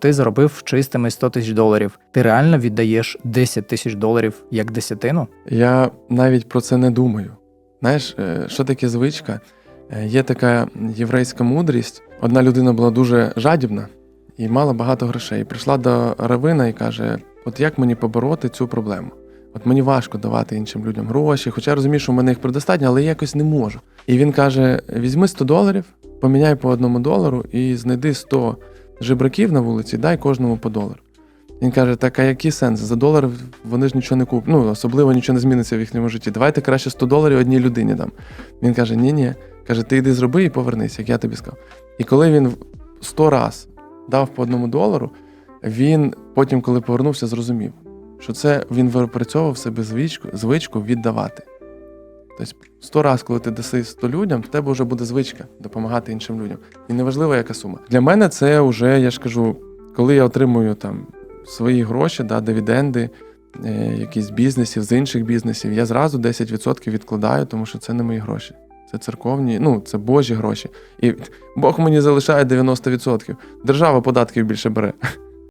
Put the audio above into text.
Ти заробив чистими 100 тисяч доларів. Ти реально віддаєш 10 тисяч доларів як десятину? Я навіть про це не думаю. Знаєш, е, що таке звичка? Е, Є така єврейська мудрість. Одна людина була дуже жадібна і мала багато грошей. Прийшла до равина і каже: От як мені побороти цю проблему? От мені важко давати іншим людям гроші, хоча я розумію, що в мене їх предостатньо, але я якось не можу. І він каже: візьми 100 доларів, поміняй по одному долару і знайди 100 жебраків на вулиці, дай кожному по долару. Він каже: так а який сенс? За долар вони ж нічого не куплять. Ну, особливо нічого не зміниться в їхньому житті. Давайте краще 100 доларів одній людині дам. Він каже: ні, ні. Каже, ти йди зроби і повернись, як я тобі сказав. І коли він 100 раз дав по одному долару, він потім, коли повернувся, зрозумів, що це він випрацьовував себе звичку, звичку віддавати. Тобто 100 раз, коли ти даси 100 людям, в тебе вже буде звичка допомагати іншим людям. І неважливо, яка сума. Для мене це вже, я ж кажу, коли я отримую там свої гроші, да, дивіденди, е, якісь бізнесів, з інших бізнесів, я зразу 10% відкладаю, тому що це не мої гроші. Це церковні, ну це Божі гроші. І Бог мені залишає 90%. Держава податків більше бере.